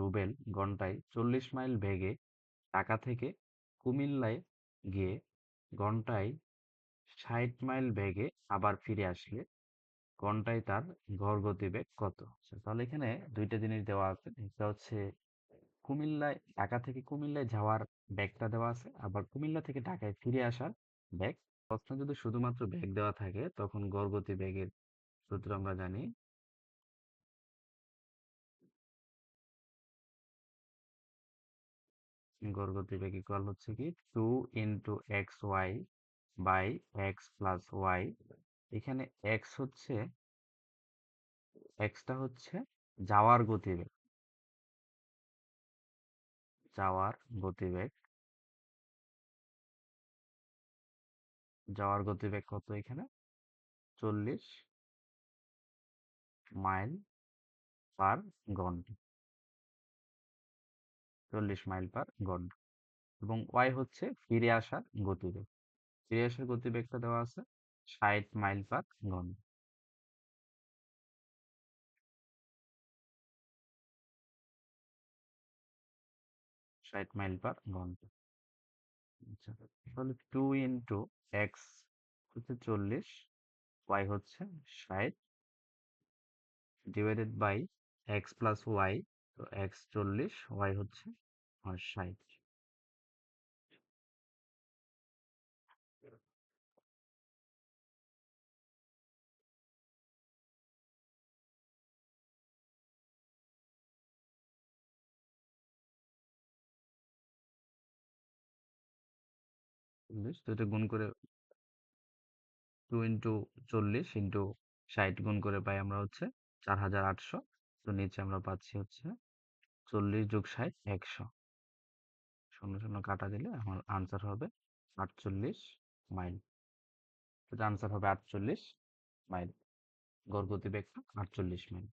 রুবেল ঘন্টায় চল্লিশ মাইল বেগে ঢাকা থেকে কুমিল্লায় গিয়ে ঘন্টায় ষাট মাইল বেগে আবার ফিরে আসলে। ঘন্টায় তার গড় গতিবেগ কত? তাহলে এখানে দুইটা জিনিস দেওয়া আছে। একটা হচ্ছে কুমিল্লায়, ঢাকা থেকে কুমিল্লায় যাওয়ার ব্যাগটা দেওয়া আছে। আবার কুমিল্লা থেকে ঢাকায় ফিরে আসার ব্যাগ। প্রশ্ন যদি শুধুমাত্র ব্যাগ দেওয়া থাকে, তখন গড় গতিবেগের সূত্র আমরা জানি গড় গতিবেগ ইকুয়াল হচ্ছে কি two into x y by x plus y এখানে এক্স হচ্ছে এক্সটা হচ্ছে যাওয়ার গতিবেগ। যাওয়ার গতিবেগ। যাওয়ার গতিবেগ কত এখানে? চল্লিশ মাইল পার ঘণ্টা। চল্লিশ মাইল পার ঘণ্টা এবং ওয়াই হচ্ছে ফিরে আসার গতিবেগ। ফিরে আসার গতিবেগটা দেওয়া আছে ষাট মাইল পার ঘণ্টা। ষাট মাইল পার ঘণ্টা। আচ্ছা তাহলে টু ইন্টু এক্স হচ্ছে চল্লিশ ওয়াই হচ্ছে ষাট divided by x plus y তো এক্স চল্লিশ, ওয়াই হচ্ছে ষাট। চল্লিশ, তো গুণ করে টু ইন্টু চল্লিশ ইন্টু ষাট গুণ করে পাই আমরা হচ্ছে চার হাজার আটশো। তো নিচে আমরা পাচ্ছি হচ্ছে চল্লিশ যোগ ষাট, একশো। শূন্য শূন্য কাটা দিলে আমার আনসার হবে আটচল্লিশ মাইল আনসার হবে আটচল্লিশ মাইল গড় গতিবেগ আটচল্লিশ মাইল